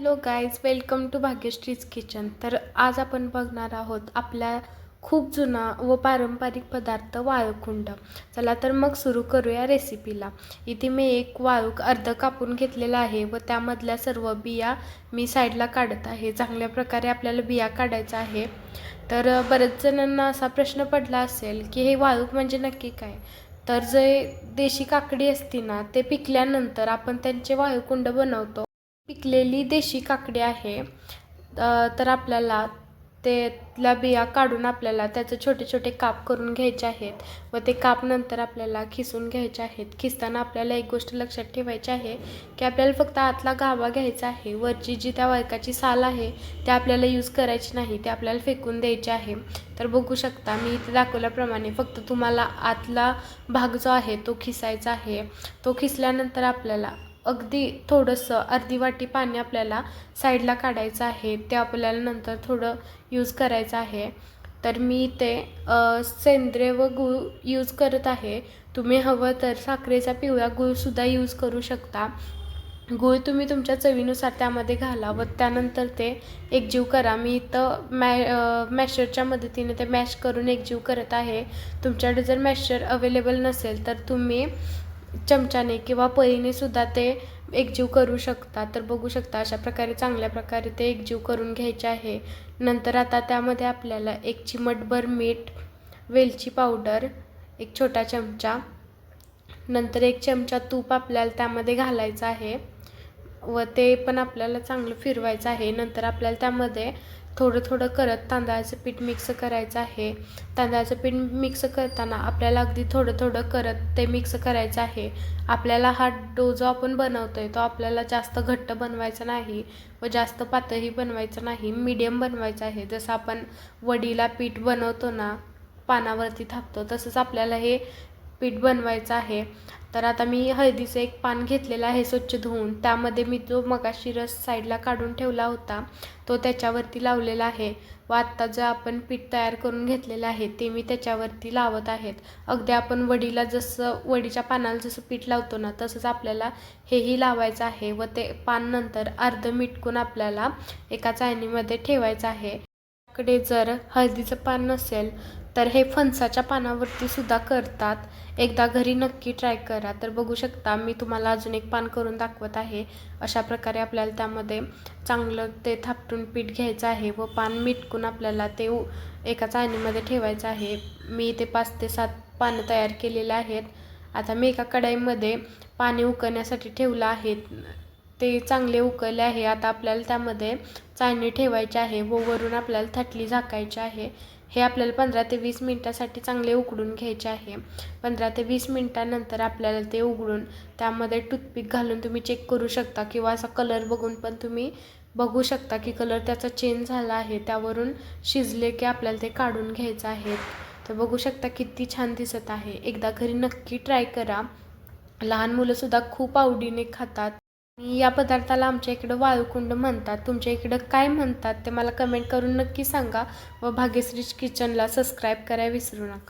Hello guys welcome to Bhagyashree's kitchen तर आज आपण बघणार आहोत आपल्या खूप जुना व पारंपरिक पदार्थ वाळकुंड चला तर मग सुरू करूया रेसिपीला इथे मी एक वाळूक अर्ध कापून घेतलेला आहे व त्यामधल्या सर्व बिया मी साईडला काढत आहे. चांगल्या प्रकारे आपल्याला बिया काढायचा आहे. तर बरेच जणांना असा प्रश्न पडला असेल की हे वाळूक म्हणजे नक्की काय? तर जे देशी काकडी असते ना ते पिकल्यानंतर आपण त्यांचे वाळकुंड बनवतो. पिकलेली देशी काकडी आहे. तर आपल्याला त्यातल्या बिया काढून आपल्याला त्याचे छोटे छोटे काप करून घ्यायचे आहेत. व ते काप नंतर आपल्याला खिसून घ्यायचे आहेत. खिसताना आपल्याला एक गोष्ट लक्षात ठेवायची आहे की आपल्याला फक्त आतला गाभा घ्यायचा आहे. वरची जी त्या वर्काची साल आहे ते आपल्याला यूज करायची नाही ते आपल्याला फेकून द्यायचे आहे. तर बघू शकता मी इथे दाखवल्याप्रमाणे फक्त तुम्हाला आतला भाग जो आहे तो खिसायचा आहे. तो खिसल्यानंतर आपल्याला अगदी थोडंसं अर्धी वाटी पाणी आपल्याला साईडला काढायचं आहे. ते आपल्याला नंतर थोडं यूज करायचं आहे. तर मी ते सेंद्रिय व गूळ यूज करत आहे. तुम्ही हवं तर साखरेचा पिवळा गूळसुद्धा यूज करू शकता. गूळ तुम्ही तुमच्या चवीनुसार त्यामध्ये घाला व त्यानंतर ते एकजीव करा. मी इथं मॅ मॅशरच्या मदतीने ते मॅश करून एकजीव करत आहे. तुमच्याकडे जर मॅशर अवेलेबल नसेल तर तुम्ही चमच्याने किंवा पळीने सुद्धा ते एकजीव करू शकता तर बघू शकता अशा प्रकारे चांगल्या प्रकारे ते एकजीव करून घ्यायचे आहे. नंतर आता त्यामध्ये आपल्याला एक चिमटभर मीठ वेलची पावडर एक छोटा चमचा नंतर एक चमचा तूप आपल्याला त्यामध्ये घालायचं आहे. व ते पण आपल्याला चांगलं फिरवायचं आहे. नंतर आपल्याला त्यामध्ये थोडं थोडं करत तांदळाचं पीठ मिक्स करायचं आहे. तांदळाचं पीठ मिक्स करताना आपल्याला अगदी थोडं थोडं करत ते मिक्स करायचं आहे. आपल्याला हा डो जो आपण बनवतो आहे तो आपल्याला जास्त घट्ट बनवायचा नाही व जास्त पातळही बनवायचं नाही मीडियम बनवायचं आहे. जसं आपण वडीला पीठ बनवतो ना पानावरती थापतो तसंच आपल्याला हे पीठ बनवायचं आहे. तर आता मी हळदीचं एक पान घेतलेलं आहे स्वच्छ धुवून. त्यामध्ये मी जो मगाशी रस साईडला काढून ठेवला होता तो त्याच्यावरती लावलेला आहे. व आत्ता जे आपण पीठ तयार करून घेतलेलं आहे ते मी त्याच्यावरती लावत आहेत. अगदी आपण वडीला जसं वडीच्या पानाला जसं पीठ लावतो ना तसंच आपल्याला हेही लावायचं आहे व ते पान नंतर अर्ध मिटकून आपल्याला एका चाळणीमध्ये ठेवायचं आहे. कडे जर हळदीचं पान नसेल तर हे फणसाच्या पानावरती सुद्धा करतात. एकदा घरी नक्की ट्राय करा. तर बघू शकता मी तुम्हाला अजून एक पान करून दाखवत आहे. अशा प्रकारे आपल्याला त्यामध्ये चांगलं ते थापटून पीठ घ्यायचं आहे व पान मिटकून आपल्याला ते उ- एका चाळणीमध्ये ठेवायचं आहे. मी ते पाच ते सात पानं तयार केलेले आहेत. आता मी एका कढाईमध्ये पाणी उकळण्यासाठी ठेवलं आहे ते चांगले उकळले आहे. आता आपल्याला त्यामध्ये चाळणी ठेवायची आहे व वरून आपल्याला थटली झाकायची आहे. हे आपल्याला पंधरा ते वीस मिनटासाठी चांगले उकडून घ्यायचे आहे. पंधरा ते वीस मिनटानंतर आपल्याला ते उघडून त्यामध्ये टूथपिक घालून तुम्ही चेक करू शकता किंवा असा कलर बघून पण तुम्ही बघू शकता की कलर त्याचा चेंज झाला आहे. त्यावरून शिजले की आपल्याला ते काढून घ्यायचं आहे तर बघू शकता किती छान दिसत आहे. एकदा घरी नक्की ट्राय करा. लहान मुलंसुद्धा खूप आवडीने खातात. या पदार्थाला आमच्या इकडं वाळुकुंड म्हणतात. तुमच्या इकडं काय म्हणतात ते मला कमेंट करून नक्की सांगा व भाग्यश्री किचनला सबस्क्राईब करायला विसरू नका.